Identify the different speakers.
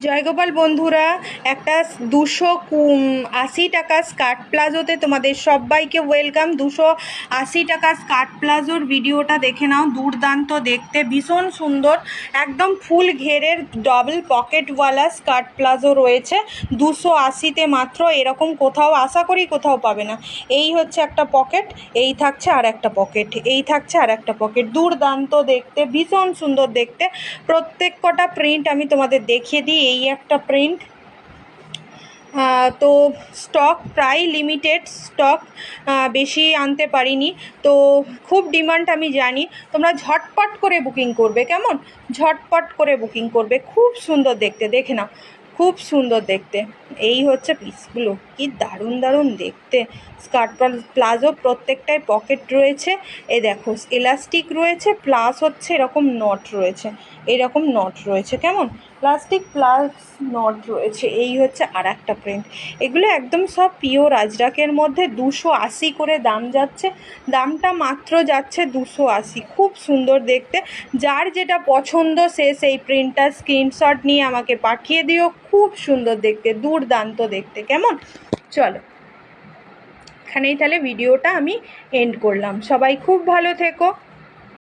Speaker 1: জয়গোপাল বন্ধুরা, একটা দুশো আশি টাকা স্কার্ট প্লাজোতে তোমাদের সবাইকে ওয়েলকাম দুশো আশি টাকা স্কার্ট প্লাজোর ভিডিওটা দেখে নাও, দুর্দান্ত দেখতে, ভীষণ সুন্দর, একদম ফুল ঘেরের ডবল পকেটওয়ালা স্কার্ট প্লাজো রয়েছে। দুশো আশিতে মাত্র, এরকম কোথাও, আশা করি কোথাও পাবে না। এই হচ্ছে একটা পকেট এই থাকছে আর একটা পকেট এই থাকছে আর একটা পকেট দুর্দান্ত দেখতে, ভীষণ সুন্দর দেখতে। প্রত্যেক কটা প্রিন্ট আমি তোমাদের দেখিয়ে দিই এই একটা প্রিন্ট তো স্টক প্রায় লিমিটেড স্টক বেশি আনতে পারিনি। তো খুব ডিমান্ড আমি জানি। তোমরা ঝটপট করে বুকিং করবে, কেমন? ঝটপট করে বুকিং করবে। খুব সুন্দর দেখতে, দেখে নাও। খুব সুন্দর দেখতে। এই হচ্ছে পিসগুলো কি দারুণ দারুণ দেখতে। স্কার্ট প্লাজো প্রত্যেকটায় পকেট রয়েছে। এ দেখো এলাস্টিক রয়েছে প্লাস হচ্ছে এরকম নট রয়েছে। এরকম নট রয়েছে, কেমন? প্লাস্টিক প্লাস নট রয়েছে। এই হচ্ছে আর একটা প্রিন্ট এগুলো একদম সব পিওর আজরাকের মধ্যে দুশো আশি করে দাম যাচ্ছে। দামটা মাত্র যাচ্ছে দুশো আশি। খুব সুন্দর দেখতে। যার যেটা পছন্দ, সে সেই প্রিন্টটা স্ক্রিনশট নিয়ে আমাকে পাঠিয়ে দিও। খুব সুন্দর দেখতে, দুর্দান্ত দেখতে। কেমন? চলো। এখানেই তাহলে ভিডিওটা আমি এন্ড করলাম। সবাই খুব ভালো থেকো।